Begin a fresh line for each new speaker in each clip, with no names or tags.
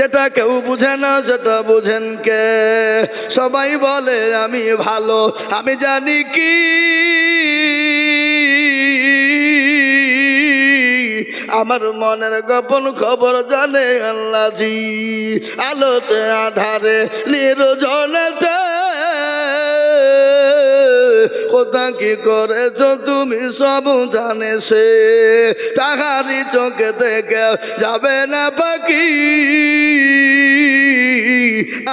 যেটা কেউ বুঝে না, সেটা বুঝেন কে? সবাই বলে, আমি ভালো, আমি জানি কি। আমার মনের গোপন খবর জানে আল্লাহ জি আলোতে, আধারে, নির্জনেতে। কোথা কি করেছ? তুমি সব জানে সে। তাহারি চোখে থেকে যাবে না পাখি।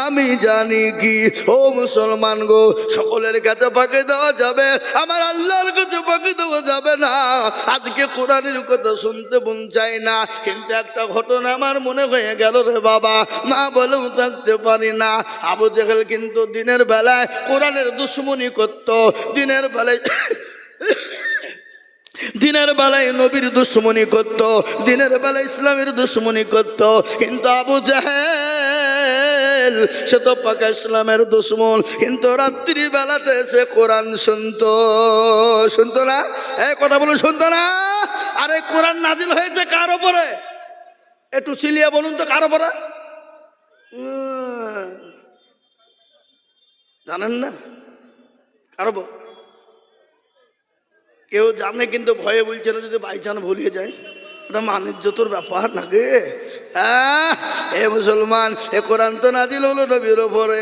আমি জানি কি, ও মুসলমান গো, সকলের কাছে পাখি দেওয়া যাবে, আমার আল্লাহর কাছে পাখি দেওয়া যাবে না। আজকে কোরআনের কথা শুনতে মন চাই না, কিন্তু একটা ঘটনা আমার মনে হয়ে গেল রে বাবা, না বলেও থাকতে পারি না। আবু জেহেল কিন্তু দিনের বেলায় কোরআনের দুশ্মনী করত, দিনের বেলায় দিনের বেলায় নবীর দুশ্মনী করত, দিনের বেলায় ইসলামের দুশ্মনী করত, কিন্তু আবু জাহেল সে তো পাকা ইসলামের দুশ্মন, কিন্তু রাত্রি বেলাতে সে কোরআন শুনতো। শুনতো না? এই কথা বলো শুনতো না? আরে, কোরআন নাজিল হয়েছে কার ওপরে একটু সিলিয়া বলুন তো কার ওপরে জানেন না? কার কেউ জানে, কিন্তু ভয়ে বলছে না, যদি বাই চান ভুলিয়ে যায়। ওটা মানিজ্যতর ব্যাপার নাকি এ মুসলমান, এ কোরআন তো নাজিল হলো নবীর ওপরে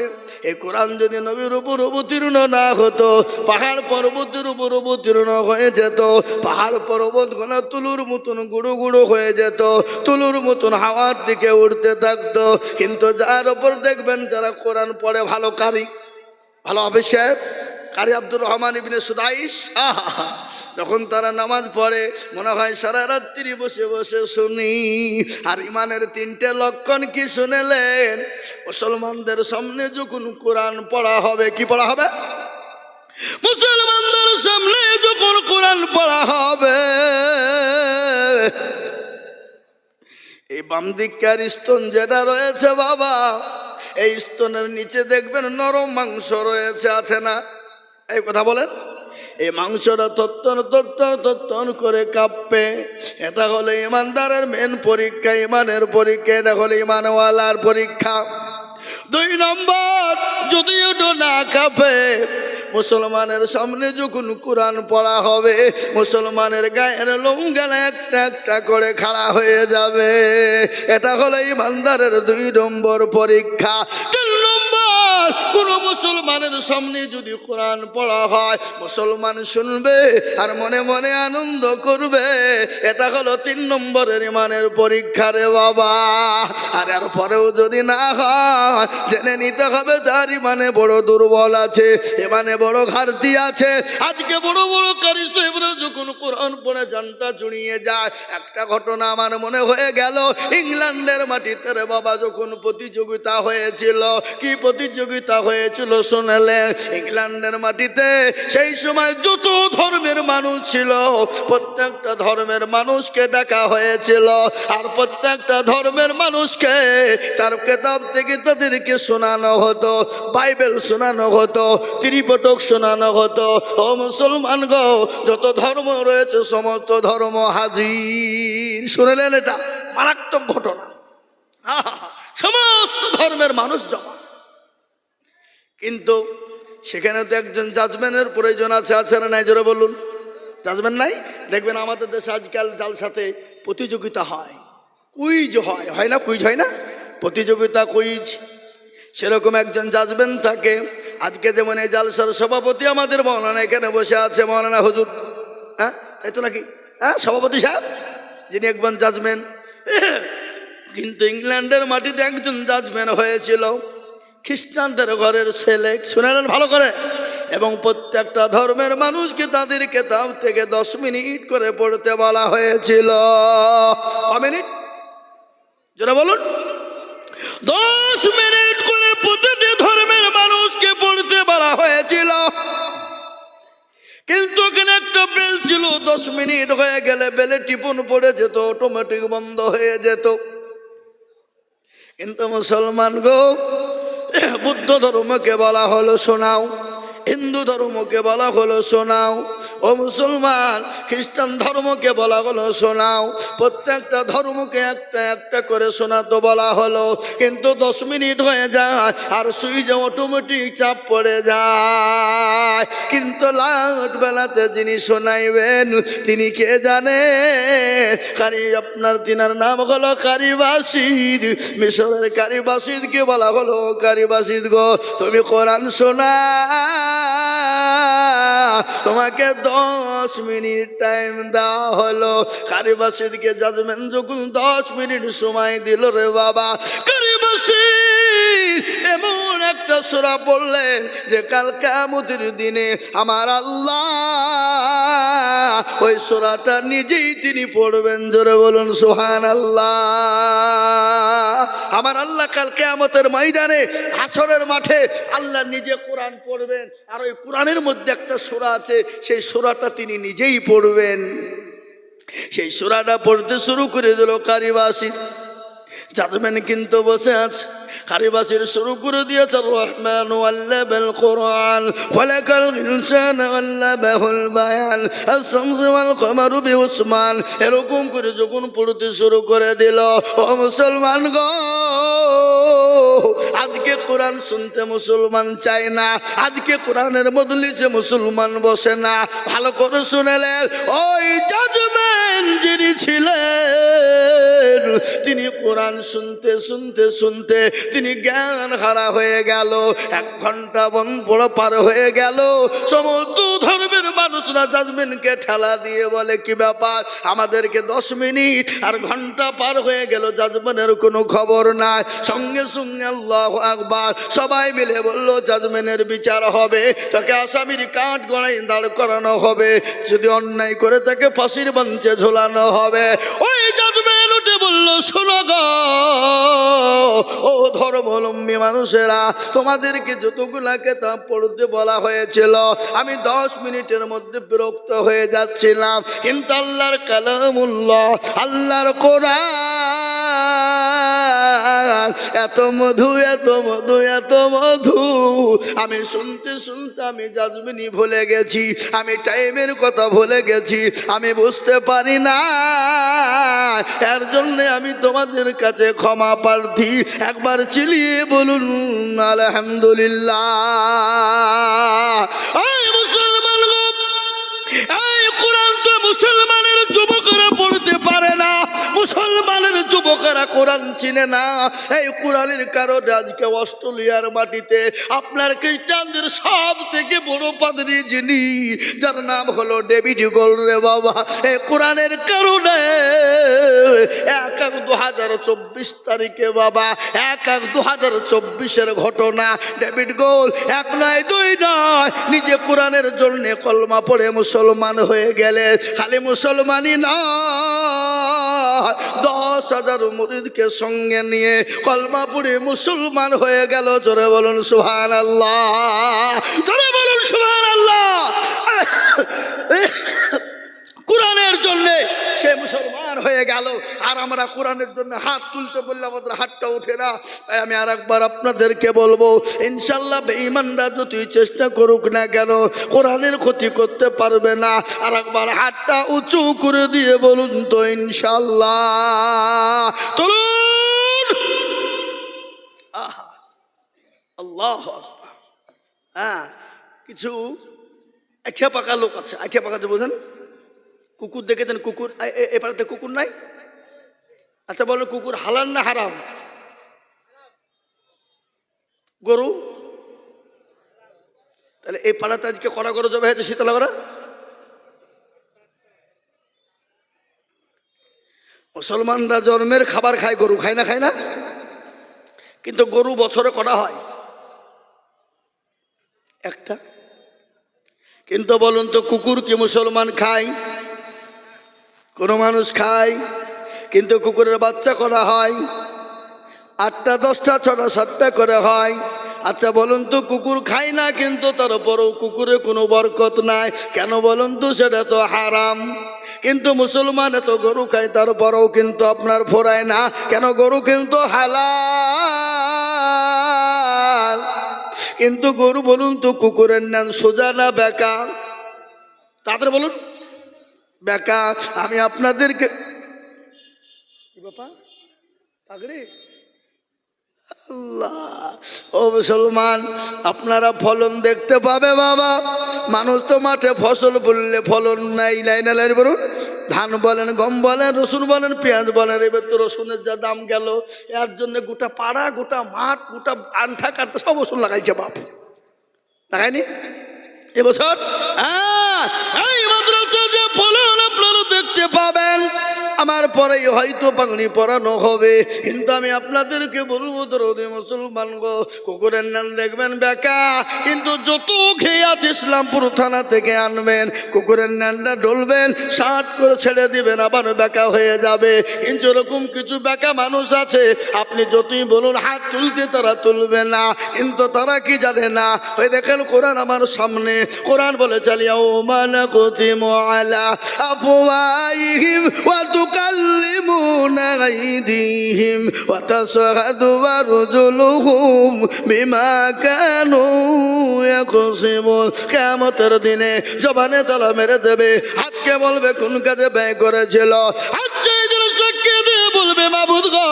এ কোরআন যদি নবীর উপর অবতীর্ণ না হতো, পাহাড় পর্বতের উপর অবতীর্ণ হয়ে যেত, পাহাড় পর্বত গোনা তুলুর মতন গুঁড়ো গুঁড়ো হয়ে যেত, তুলুর মতন হাওয়ার দিকে উঠতে থাকতো। কিন্তু যার ওপর দেখবেন যারা কোরআন পড়ে ভালো কারি, ভালো সাহেব কারি আব্দুর রহমান ইবিনে সুদাইস আহা, যখন তারা নামাজ পড়ে, মনে হয় সারা রাত্রি বসে বসে শুনি, আর ইমানের তিনটে লক্ষণ কি শুনেলেন? মুসলমানদের সামনে যখন কোরআন পড়া হবে, কি পড়া হবে? মুসলমানদের সামনে যখন কোরআন পড়া হবে, এই বাম স্তন যেটা রয়েছে বাবা, এই স্তনের নিচে দেখবেন নরম মাংস রয়েছে, আছে না? এই কথা বলেন। এই মাংসটা তত্তন তত্তন তত্তন করে কাঁপবে। এটা হলো ইমানদারের মেন পরীক্ষা, ইমানের পরীক্ষা, এটা হলো ইমানওয়ালার পরীক্ষা। দুই নম্বর, যদি ওটা না কাঁপে, মুসলমানের সামনে যখন কোরআন পড়া হবে, মুসলমানের গায়ের লোমগালা একটা একটা করে খাড়া হয়ে যাবে। এটা হলো ইমানদারের দুই নম্বর পরীক্ষা। তিন নম্বর কোন মুসলমানের সামনে যদি কোরআন পড়া হয়, মুসলমান শুনবে আর মনে মনে আনন্দ করবে। এটা হলো তিন নম্বরের ইমানের পরীক্ষা রে বাবা। আর এর পরেও যদি না হয়, জেনে নিতে হবে তার ইমানে বড় দুর্বল আছে, ইমানে বড় ঘাটতি আছে। আজকে বড় বড় কারি সাহেবরা যখন কোরআন পড়ে জানটা জুড়িয়ে যায়, একটা ঘটনা আমার মনে হয়ে গেল, ইংল্যান্ডের মাটিতে রে বাবা যখন প্রতিযোগিতা হয়েছিল, কি প্রতিযোগিতা হয়েছিল শুনলেন ইংল্যান্ডের মাটিতে সেই সময় যত ধর্মের মানুষ ছিল, প্রত্যেকটা ধর্মের মানুষকে ডাকা হয়েছিল। আর প্রত্যেকটা ধর্মের মানুষকে তার কেতাব থেকে তাদেরকে শোনানো হতো, বাইবেল শোনানো হতো, ত্রিপটক শোনানো হতো। ও মুসলমান গো যত ধর্ম রয়েছে, সমস্ত ধর্ম হাজির। শুনলেন এটা? মারাত্মক ঘটনা। সমস্ত ধর্মের মানুষ জমা। কিন্তু সেখানে তো একজন জাজমেন্টের প্রয়োজন আছে আছে না নাই? জোরে বলুন। জাজমেন্ট নাই? দেখবেন আমাদের দেশে আজকাল জাল সাথে প্রতিযোগিতা হয় কুইজ হয়। হয় না? কুইজ হয় না? প্রতিযোগিতা কুইজ সেরকম একজন জাজমেন্ট থাকে। আজকে যেমন এই জালসার সভাপতি আমাদের মৌলানা এখানে বসে আছে, মৌলানা হজুর। হ্যাঁ? তাই তো নাকি? হ্যাঁ? সভাপতি সাহেব, যিনি একজন জাজমেন্ট কিন্তু ইংল্যান্ডের মাটিতে একজন জাজমেন্ট হয়েছিল। খ্রিস্টানদের ঘরের ছেলে শুনেলেন ভালো করে। এবং প্রত্যেকটা ধর্মের মানুষকে তাদের কেতাব থেকে দশ মিনিট করে পড়তে বলা হয়েছিল। যেটা বলুন। দশ মিনিট করে প্রতিটি ধর্মের মানুষকে পড়তে বলা হয়েছিল। কিন্তু ওখানে একটা বেল ছিল, দশ মিনিট হয়ে গেলে বেলে টিপুন পড়ে যেত অটোমেটিক বন্ধ হয়ে যেত। কিন্তু মুসলমান গো বুদ্ধ ধর্মকে বলা হলো শোনাও। হিন্দু ধর্মকে বলা হলো শোনাও। ও মুসলমান, খ্রিস্টান ধর্মকে বলা হলো শোনাও। প্রত্যেকটা ধর্মকে একটা একটা করে শোনাতে বলা হলো। কিন্তু দশ মিনিট হয়ে যায় আর সুইচে অটোমেটিক চাপ পড়ে যায়। কিন্তু লাট বেলাতে যিনি শোনাইবেন, তিনি কে জানে? কারি আপনার তিনার নাম হলো কারিবাসিদ মিশরের কারিবাসিদকে বলা হলো কারিবাসিদ গো, তুমি কোরআন শোনা তোমাকে দশ মিনিট টাইম দেওয়া হলো। কারিবাসিদকে জাজমেন যখন দশ মিনিট সময় দিল রে বাবা কারিবাসিদ এমন একটা সোরা পড়লেন যে কাল কামতির দিনে আমার আল্লাহ ওই সোরাটা নিজেই তিনি পড়বেন। জোরে বলুন সোহান আল্লাহ আমার আল্লাহ কাল কেয়ামতের ময়দানে হাসরের মাঠে আল্লাহ নিজে কোরআন পড়বেন। আর ওই কোরআনের মধ্যে একটা সোরা আছে, সেই সোরাটা তিনি নিজেই পড়বেন। সেই সোরাটা পড়তে শুরু করে দিল কারিবাসী। জাদমেন কিন্তু বসে আছে। কারিবাসীর শুরু করে দিয়েছে রহমান আল্লাবাল কোরআন। খলাকাল ইনসান আল্লাবাহুল বায়ান। এরকম করে যখন পড়তে শুরু করে দিল, ও মুসলমান গো, আজকে কোরআন শুনতে মুসলমান চায় না। আজকে কোরআনের মজলিসে মুসলমান বসে না। ভালো করে শুনেলেন, ওই জাজমেন যিনি ছিলেন তিনি কোরআন শুনতে শুনতে শুনতে তিনি জ্ঞান হারা হয়ে গেল। এক ঘণ্টা বন পড়া পার হয়ে গেল। সমস্ত ধর্মের মানুষরা জাজমেনকে ঠেলা দিয়ে বলে, কি ব্যাপার? আমাদেরকে দশ মিনিট আর ঘণ্টা পার হয়ে গেল জাজমেনের কোনো খবর নাই। সঙ্গে সঙ্গে আল্লাহ আকবার সবাই মিলে বলল জাজমেনের বিচার হবে। তাকে আসামির কাঠ গড়াই দাঁড় করানো হবে। যদি অন্যায় করে তাকে ফাঁসির বাঞ্চে ঝোলানো হবে। ওই জাজমেন বলল, শোনো গো, ও ধর্মলম্বী মানুষেরা, তোমাদেরকে যতগুলাকে তা পড়তে বলা হয়েছিল, আমি দশ মিনিটের মধ্যে বিরক্ত হয়ে যাচ্ছিলাম। কিন্তু আল্লাহর কালামুল্লাহ, আল্লাহর কোরআন এত মধু এত মধু এত মধু। আমি শুনতে শুনতে আমি জাজমিনি ভুলে গেছি, আমি টাইমের কথা ভুলে গেছি, আমি বুঝতে পারি না। এর জন্য আমি তোমাদের কাছে ক্ষমা প্রার্থী। একবার চিলিয়ে বলুন, আলহামদুলিল্লাহ। যুবকেরা কোরআন চিনে না। এই কোরআনের কারণে আজকে অস্ট্রেলিয়ার মাটিতে আপনার খ্রিস্টানদের সব থেকে বড় পাদরি যিনি, যার নাম হলো ডেভিড গোল রে বাবা। এই কোরআনের কারণে এক এক দু হাজার চব্বিশ তারিখে বাবা, এক এক দু হাজার চব্বিশের ঘটনা ডেভিড গোল এক নয়, দুই নয়, নিজে কোরআনের জন্যে কলমা পড়ে মুসলমান হয়ে গেলে খালি মুসলমানই নয়। দশ হাজার মুরিদকে সঙ্গে নিয়ে কলমাপুরি মুসলমান হয়ে গেল। জোরে বলুন সুহান আল্লাহ জোরে বলুন সুহান আল্লাহ কোরআনের জন্য সে মুসলমান হয়ে গেল আর আমরা কোরআনের জন্য হাত তুলতে বললে আমাদের হাতটা ওঠে না। তাই আমি আর একবার আপনাদেরকে বলব, ইনশাল্লাহ বেঈমানরা যদি চেষ্টা করুক না কেন, কোরআনের ক্ষতি করতে পারবে না। আর একবার হাতটা উঁচু করে দিয়ে বলুন তো, ইনশাল্লাহ। আল্লাহ হ্যাঁ কিছু আঠিয়া পাকা লোক আছে। আঠিয়া পাকাতে বোঝেন? কুকুর দেখেছেন? কুকুর, এ- এ- এ পাড়াতে কুকুর নাই? আচ্ছা বলো, কুকুর হালাল না হারাম? গরু? তাহলে এই পাড়াতে আজকে কড়া গরু জবে হয়েছে শীতলা করা মুসলমানরা জন্মের খাবার খায়, গরু খায় না খায় না? কিন্তু গরু বছরে করা হয়? একটা। কিন্তু বলুন তো, কুকুর কি মুসলমান খায়? কোনো মানুষ খায়? কিন্তু কুকুরের বাচ্চা করা হয়। আটটা, দশটা, ছটা, সাতটা করে হয়। আচ্ছা বলুন তো, কুকুর খায় না, কিন্তু তারপরেও কুকুরে কোনো বরকত নাই। কেন বলুন তো, সেটা তো হারাম। কিন্তু মুসলমান এত গরু খায় তারপরেও কিন্তু আপনার ফোরায় না। কেন গরু কিন্তু হালাল? কিন্তু গরু, বলুন তো, কুকুরের নাম সোজা না বেকা? তাড়াতাড়ি বলুন। বেকা, আমি আপনাদেরকে বাপা পাগড়ি আল্লাহ ও মুসলমান আপনারা ফলন দেখতে পাবে বাবা। মানুষ তো মাঠে ফসল বললে ফলন নাই নাই না নাই বলুন। ধান বলেন গম বলেন রসুন বলেন পেঁয়াজ বলেন এবার তো রসুনের যা দাম গেল এর জন্য গোটা পাড়া গোটা মাঠ গোটা আনঠা কাটতে সব রসুন লাগাইছে বাপ। লাগায়নি? এবছর? হ্যাঁ, এই মাদ্রাসা যে ফলন আপনারা দেখতে পাবেন। আমার পরেই হয়তো পাগড়ি পরানো হবে। কিন্তু আমি আপনাদেরকে বলব, দরদি মুসলমান গো, কুকুরের নাম দেখবেন বেকা। কিন্তু যত খেয়ে আছে ইসলামপুর থানা থেকে আনবেন, কুকুরের নানটা ডলবেন ষাট করে ছেড়ে দিবেন, আবার বেকা হয়ে যাবে। কিন্তু এরকম কিছু বেকা মানুষ আছে, আপনি যতই বলুন, হাত তুলতে তারা তুলবে না। কিন্তু তারা কি জানে না? ওই দেখেন কোরআন আমার সামনে। কোরআন বলে চালিয়া ও মানা কুতিম আলা আফওয়াইহিম ওয়া আইদিহিম ওয়া তাশহাদু আরজুলুহুম বিমা কানু ইয়াকসিবুন কিয়ামতের দিনে জবানে তালা মেরে দেবে। হাতকে বলবে, কোন কাজে ব্যয় করেছিল? আচ্ছা দিন বলবে, মাবুদ গো,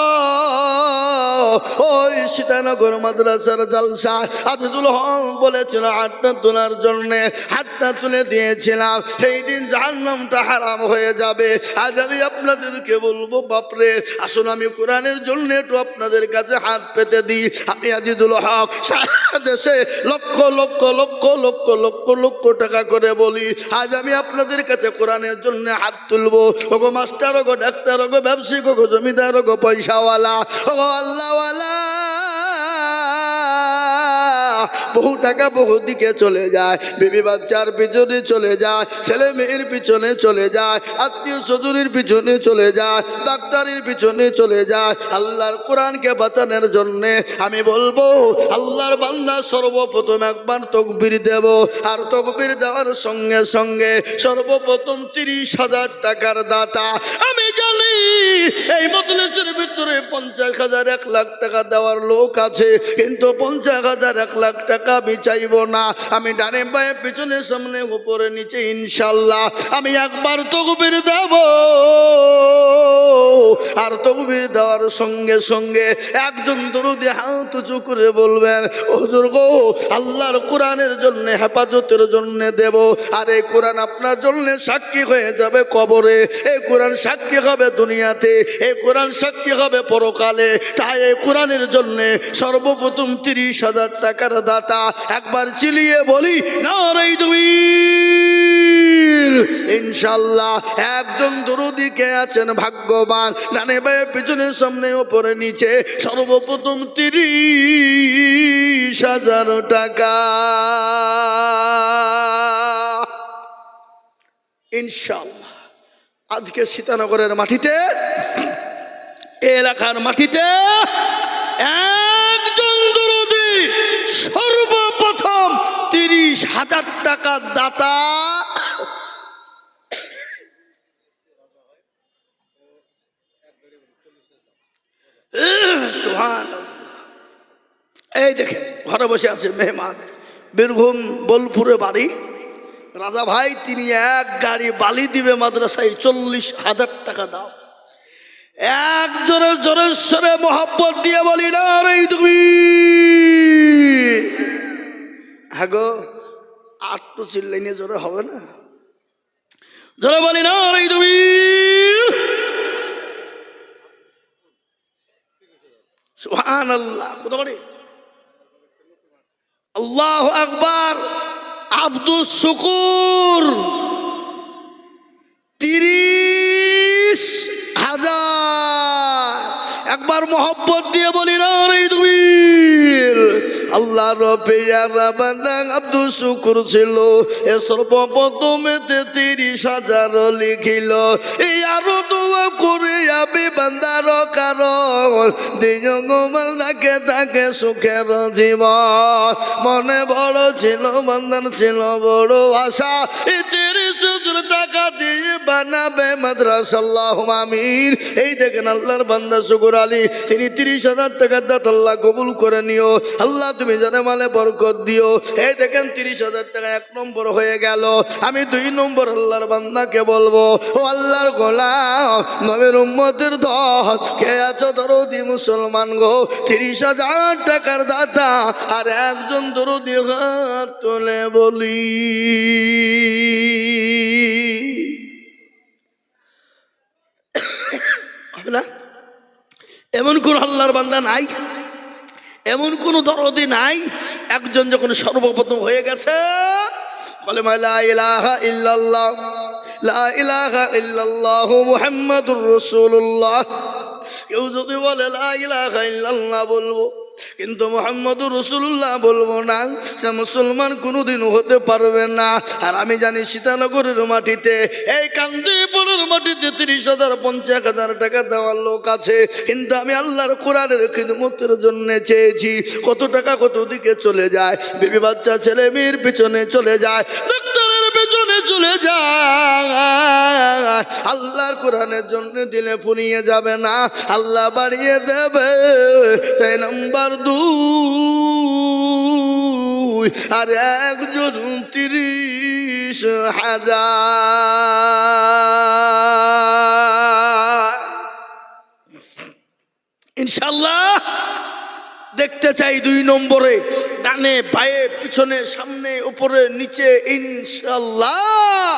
ওই সীতানগর মাদ্রাসার জালসা আজিজুল হক বলেছিল হাতটা তোলার জন্যে, হাতটা তুলে দিয়েছিলাম। সেই দিন জাহান্নামটা হারাম হয়ে যাবে। আজ আমি আপনাদেরকে বলব, বাপরে, আসুন আমি কোরআনের জন্য একটু আপনাদের কাছে হাত পেতে দিই। আমি আজিজুল হক সারা দেশে লক্ষ লক্ষ লক্ষ লক্ষ লক্ষ লক্ষ টাকা করে বলি। আজ আমি আপনাদের কাছে কোরআনের জন্য হাত তুলবো। ওগো মাস্টার, ওগো ডাক্তার, ওগো ব্যবসায়িক ওগো জমিদার ওগো পয়সাওয়ালা ওগো আল্লাহওয়ালা। বহু টাকা বহু দিকে চলে যায়, বিবি বাচ্চার পিছনে চলে যায়, ছেলে মেয়ের পিছনে চলে যায়, আত্মীয় স্বজনের পিছনে চলে যায়, ডাক্তারের পিছনে চলে যায়। আল্লাহর কোরআনকে বাঁচানোর জন্যে আমি বলব, আল্লাহর বান্দা সর্বপ্রথম একবার তকবির দেব, আর তকবির দেওয়ার সঙ্গে সঙ্গে সর্বপ্রথম তিরিশ হাজার টাকার দাতা। আমি জানি এই মতলেসের ভিতরে পঞ্চাশ হাজার, এক লাখ টাকা দেওয়ার লোক আছে, কিন্তু পঞ্চাশ হাজার, এক লাখ টাকা আমি চাইব না। আমি ডানে পায়ে, পিছনে, সামনে, উপরে, নিচে, ইনশাল্লাহ। আমি একবার তকবির দেব। আর তকবির দেওয়ার সঙ্গে সঙ্গে একজন দরুদি হাত উঁচু করে বলবেন, হুজুর গো, আল্লাহর কোরআনের জন্য হেফাজতের জন্য দেব। আর এই কোরআন আপনার জন্য সাক্ষী হয়ে যাবে কবরে। এই কোরআন সাক্ষী হবে দুনিয়াতে। এই কোরআন সাক্ষী পরকালে? তাই এই কোরআনের জন্য সর্বপ্রথম তিরিশ হাজার টাকার দাতা একবার চিলিয়ে বলি না রে তুমি ইনশাল্লাহ, একজন দরুদিকে আছেন ভাগ্যবান? নানে ভাইয়ের পিছনে, সামনে, ওপরে, নিচে সর্বপ্রথম তিরিশ হাজার টাকা। ইনশাল্লাহ, আজকে সীতানগরের মাটিতে এলাকার মাটিতে একজন দরদি সর্বপ্রথম তিরিশ হাজার টাকা দাতা। এই দেখে ঘরে বসে আছে মেহমান। বীরভূম বোলপুরে বাড়ি। রাজা ভাই, তিনি এক গাড়ি বালি দিবে মাদ্রাসায় চল্লিশ হাজার টাকা দাম এক জোরে জোরে সরে মোহাব্বত দিয়ে বলি না রে তুমি হ্যাঁ গো আর জোরে হবে না। জোরে বলি না রে তুমি। সুহান আল্লাহ কোথা বাড়ি? আল্লাহ আকবার আব্দুল শুকুর। তিরিশ হাজার একবার মোহব্বত দিয়ে বলি না রে তুমি আল্লাহ আব্দুল শুকুর ছিল। এ সর্বপ্রথমেতে তিরিশ হাজার লিখিল, এই আরও দোয়া করে আমি বান্দার কারণ। দিন গোমাল থাকে থাকে সুখের জীবন। মনে বড় ছিল বন্ধন ছিল বড় আশা। এই তিরিশ টাকা দিয়ে বানাবে মাদ্রাসাল্লাহ এই দেখেন আল্লাহর বান্দা শুকুর আলী, তিনি তিরিশ হাজার টাকা দাত আল্লাহ কবুল করে নিও। আল্লাহ তুমি জানে মালে বরকত দিও। এই দেখেন তিরিশ হাজার টাকা এক নম্বর হয়ে গেল। আমি দুই নম্বর আল্লাহর বান্দাকে বলব, ও আল্লাহর গোলাম, নবীর উম্মতের দল, কে আছো দরদি মুসলমান গো? তিরিশ হাজার টাকার দাতা, আর একজন দরদি হাত তোলে বলি। এমন কোন আল্লাহর বান্দা নাই? এমন কোন দরদি নাই। একজন যখন সর্বপ্রথম হয়ে গেছে, বলে লা ইল্লাল্লাহ, লা ইলাহা ইল্লাল্লাহ কেউ যদি বলে, লা বলব। কিন্তু মোহাম্মদুর রসুল্লাহ বলব না, সে মুসলমান কোনোদিনও হতে পারবে না। আর আমি জানি সীতানগরের মাটিতে, এই কান্দিপুরের মাটিতে তিরিশ হাজার, পঞ্চাশ হাজার টাকা দেওয়ার লোক আছে। কিন্তু আমি আল্লাহর কোরআনের খিদমতের জন্য চেয়েছি, কত টাকা কত দিকে চলে যায়। বিবি বাচ্চা ছেলে মেয়ের পিছনে চলে যায়, ডাক্তারের পেছনে চলে যায়। আল্লাহর কোরআনের জন্য দিলে ফুরিয়ে যাবে না, আল্লাহ বাড়িয়ে দেবে। তাই নাম্বার দুই আর একজন তিরিশ হাজার। ইনশাল্লাহ দেখতে চাই দুই নম্বরে, ডানে, বায়ে, পিছনে, সামনে, উপরে, নিচে ইনশাল্লাহ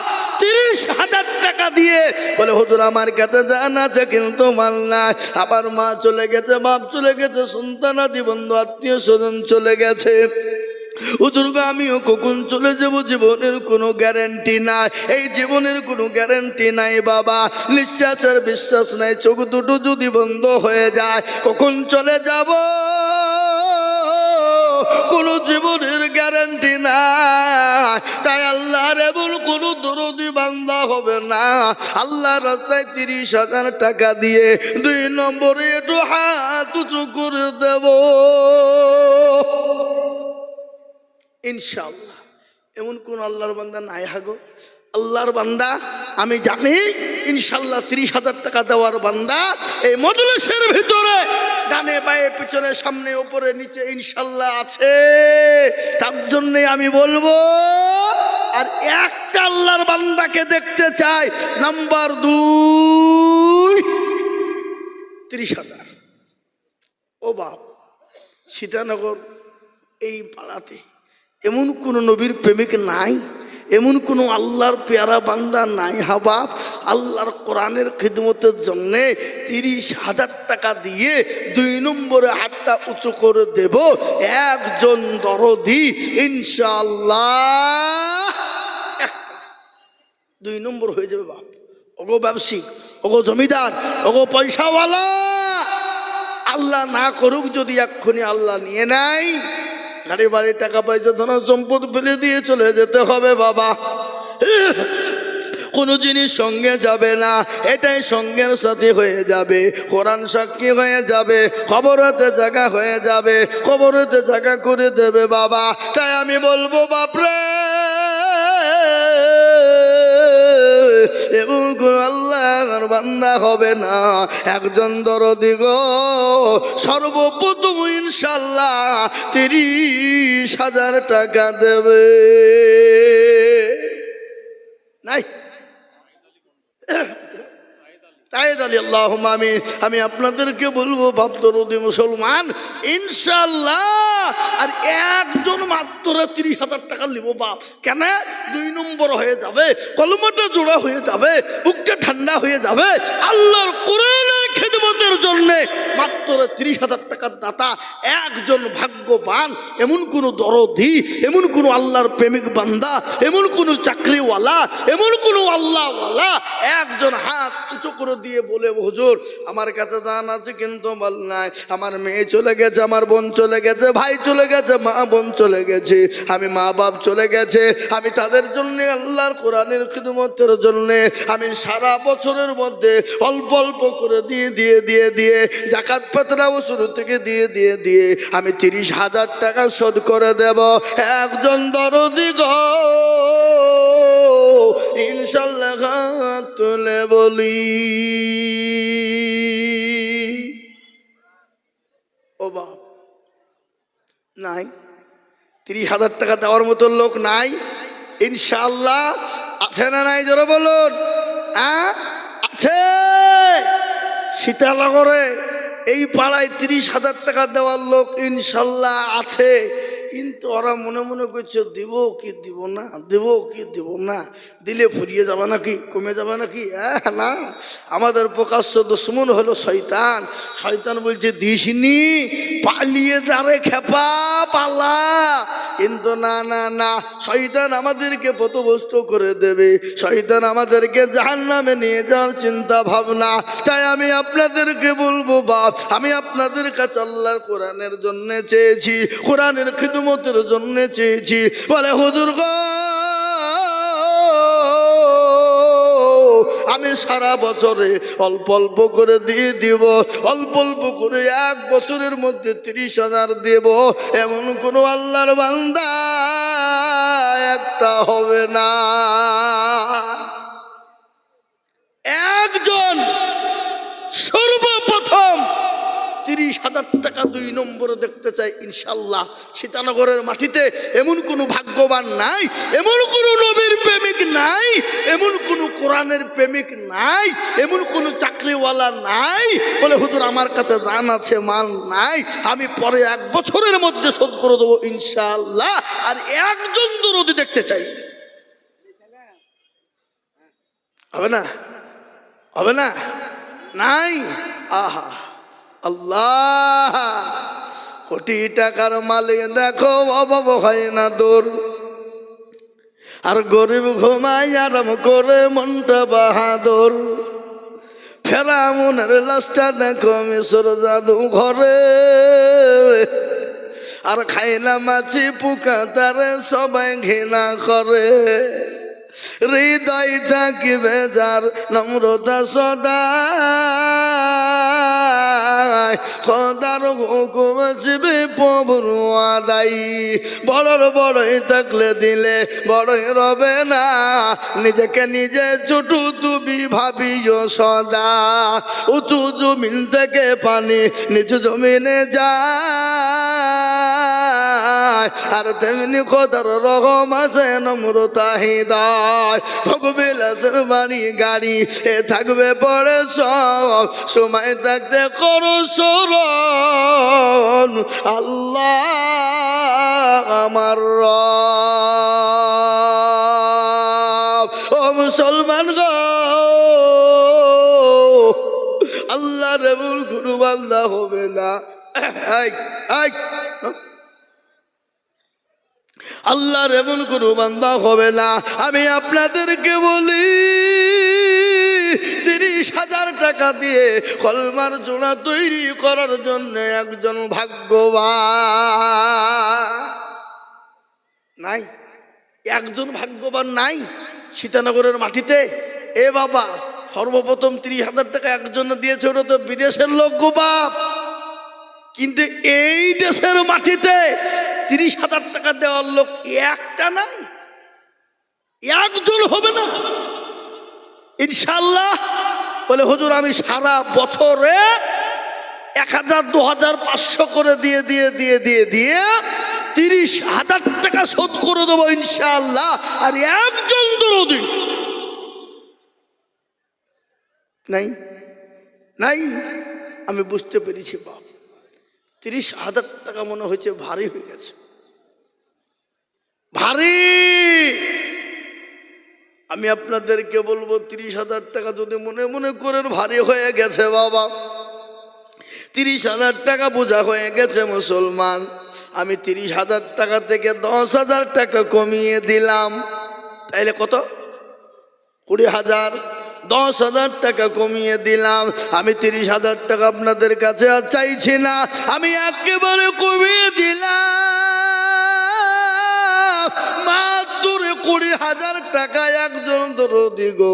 তিরিশ হাজার টাকা দিয়ে বলে, হুজুর, আমার কাছে জান আছে, কিন্তু মাল না আবার মা চলে গেছে, বাপ চলে গেছে সন্তানাদি বন্ধু, আত্মীয় স্বজন চলে গেছে। হুজুরগো আমিও কখন চলে যাব? জীবনের কোনো গ্যারেন্টি নাই। এই জীবনের কোনো গ্যারেন্টি নাই, বাবা। নিঃশ্বাসের বিশ্বাস নাই, চোখ দুটো যদি বন্ধ হয়ে যায়, কখন চলে যাব? কোনো জীবনের গ্যারান্টি নাই। তাই আল্লাহর এমন কোনো দরদি বান্দা হবে না। আল্লাহ রাস্তায় তিরিশ হাজার টাকা দিয়ে দুই নম্বরে একটু হাত উঁচু করে দেব। ইনশাল্লাহ এমন কোন আল্লাহর বান্দা নাই হাগো। আল্লাহর বান্দা, আমি জানি ইনশাল্লাহ ত্রিশ হাজার টাকা দেওয়ার বান্দা এই মজলিসের ভিতরে, ডানে বায়ে পিছনে, সামনে, উপরে, নিচে ইনশাল্লাহ আছে। তার জন্যে আমি বলব, আর একটা আল্লাহর বান্দাকে দেখতে চাই, নাম্বার দুই, ত্রিশ হাজার। ও বাপ, সীতানগর এই পাড়াতে এমন কোনো নবীর প্রেমিক নাই? এমন কোনো আল্লাহর পেয়ারা বান্দা নাই হাবাব আল্লাহর কোরআনের খিদমতের জন্যে তিরিশ হাজার টাকা দিয়ে দুই নম্বরে হাতটা উঁচু করে দেব। একজন দরদি ইনশাল্লাহ। দুই নম্বর হয়ে যাবে বাপ। ওগো ব্যবসায়িক, ওগো জমিদার, ওগো পয়সাওয়ালা। আল্লাহ না করুক যদি এক্ষুনি আল্লাহ নিয়ে নেয়। গাড়ি বাড়ি টাকা পয়সা, ধন সম্পদ ফেলে দিয়ে চলে যেতে হবে বাবা। কোনো জিনিস সঙ্গে যাবে না, এটাই সঙ্গের সাথে হয়ে যাবে। কোরআন সাক্ষী হয়ে যাবে খবরেতে জায়গা হয়ে যাবে খবরতে জায়গা করে দেবে বাবা। তাই আমি বলব, বাপরে! এবং কোন আল্লাহর বান্দা হবে না। একজন দরদি গো, সর্বপ্রথম ইনশাল্লাহ তিরিশ হাজার টাকা দেবে। নাই। তাই দালি আল্লাহ আমি আমি আপনাদেরকে বলব, ভাবতরদি মুসলমান ইনশাল্লাহ আর একজন মাত্র তিরিশ হাজার টাকা নিব বাপ। কেন? দুই নম্বর হয়ে যাবে, কলমটা জোড়া হয়ে যাবে, বুকটা ঠান্ডা হয়ে যাবে। আল্লাহর কোরআনের খেদমতের জন্য মাত্র তিরিশ হাজার টাকার দাতা, একজন ভাগ্যবান, এমন কোনো দরদি, এমন কোনো আল্লাহর প্রেমিক বান্দা, এমন কোনো চাকরিওয়ালা, এমন কোনো আল্লাহওয়ালা, একজন হাত উঁচু করে দিয়ে বলে, হুজুর, আমার কাছে জান আছে কিন্তু বল নাই। আমার মেয়ে চলে গেছে, আমার বোন চলে গেছে, ভাই চলে গেছে, মা বোন চলে গেছে, আমি মা বাপ চলে গেছে, আমি তাদের জন্য, আল্লাহর কোরআনের খিদমতের জন্য, আমি সারা বছরের মধ্যে অল্প অল্প করে দিয়ে দিয়ে দিয়ে দিয়ে, জাকাত পাতরা শুরু থেকে দিয়ে দিয়ে দিয়ে, আমি তিরিশ হাজার টাকা শোধ করে দেব। একজন দরদি গো, ইনশাল্লাহ তুলে বলি। ও বাপ, নাই। তিরিশ হাজার টাকা দেওয়ার মতো লোক নাই। ইনশাল্লাহ আছে না নাই জোরে বলুন। হ্যাঁ? আছে। সীতানগরে এই পাড়ায় তিরিশ হাজার টাকা দেওয়ার লোক ইনশাল্লাহ আছে। কিন্তু ওরা মনে মনে করছে, দিব কি দিব না? দেব কি দিব না? দিলে ফুরিয়ে যাবে নাকি? কমে যাবে নাকি? হ্যাঁ না। আমাদের প্রকাশ্য দুশ্মন হলো শয়তান। শয়তান বলছে, দিসনি, পালিয়ে যারে খেপা পালা। কিন্তু না না না। শয়তান আমাদেরকে পথভ্রষ্ট করে দেবে। শয়তান আমাদেরকে জাহান নামে নিয়ে যাওয়ার চিন্তা ভাবনা। তাই আমি আপনাদেরকে বলব, বাপ, আমি আপনাদের কাছে আল্লাহর কোরআনের জন্য চেয়েছি। কোরআনের খিদমতের জন্য চেয়েছি। বলে, হুজুর গো, আমি সারা বছরে অল্প অল্প করে দিয়ে দিব, অল্প অল্প করে এক বছরের মধ্যে তিরিশ হাজার দেব। এমন কোনো আল্লাহর বান্দা একটা হবে না একজন সর্বপ্রথম তিরিশ হাজার টাকা দুই নম্বরে দেখতে চাই, ইনশাল্লাহ। সীতানগরের মাটিতে এমন কোনো ভাগ্যবান নাই, এমন কোনো নবীর প্রেমিক নাই, এমন কোনো কোরআনের প্রেমিক নাই, এমন কোনো চাকরিওয়ালা নাই। বলে, হুজুর, আমার কাছে জান আছে, মাল নাই, আমি পরে এক বছরের মধ্যে শোধ করে দেবো, ইনশাল্লাহ। আর একজন দরদি দেখতে চাই। হবে না? হবে না? নাই? আহা। আল্লাহ, কোটি টাকার মালিক দেখো, অভাব হয় না দূর। আর গরিব ঘুমাই আরাম করে মনটা বাহাদুর। ফেরামুনের লাশটা দেখো, মিশর জাদু ঘরে। আর খাইলা মাছি পোকা তারে, সবাই ঘৃণা করে। হৃদয় থাকিবে যার নম্রতা সদা খদার হুকুম আসবে প্রভুর আদাই বড়র বড়ই থাকলে দিলে বড়ই রবে না। নিজেকে নিজে ছোট তুমি ভাবিও সদা। উঁচু জমিন থেকে পানি নিচু জমিনে যায়। আর তেমনি খোদার রকম আছে নম্রতা হৃদয়। ভগবিল বাড়ি গাড়ি এ থাকবে পরে সব সময় থাকতে করো সরণ আল্লাহ আমার ও মুসলমান গো আল্লাহ রেবুল কোনো বান্দা হবে না। এই, এই, আল্লাহর এমন কোনো বান্দা হবে না। আমি আপনাদেরকে বলি, তিরিশ হাজার টাকা দিয়ে কলমার জোড়া তৈরি করার জন্য একজন ভাগ্যবান। নাই। একজন ভাগ্যবান নাই সীতানগরের মাটিতে। এ বাবা, সর্বপ্রথম তিরিশ হাজার টাকা একজন দিয়েছে, ওটা তো বিদেশের লোক গো বাপ। কিন্তু এই দেশের মাটিতে তিরিশ হাজার টাকা দেওয়ার লোক একটা নাই। একজন হবে না। ইনশাল্লাহ বলে, হুজুর, আমি সারা বছরে এক হাজার, দু হাজার, পাঁচশো করে দিয়ে দিয়ে দিয়ে দিয়ে দিয়ে তিরিশ হাজার টাকা শোধ করে দেবো ইনশাল্লাহ আর একজন দরদি নাই। নাই। আমি বুঝতে পেরেছি, বাপ। তিরিশ হাজার টাকা মনে হয়েছে, ভারী হয়ে গেছে। ভারী! আমি আপনাদেরকে বলব, তিরিশ হাজার টাকা যদি মনে মনে করেন ভারী হয়ে গেছে বাবা। তিরিশ হাজার টাকা বোঝা হয়ে গেছে মুসলমান। আমি তিরিশ হাজার টাকা থেকে দশ হাজার টাকা কমিয়ে দিলাম। তাইলে কত? কুড়ি হাজার। দশ হাজার টাকা কমিয়ে দিলাম। আমি তিরিশ হাজার টাকা আপনাদের কাছে আর চাইছি না। আমি একেবারে কমিয়ে দিলাম। মাত্র কুড়ি হাজার টাকা একজন দরদি গো।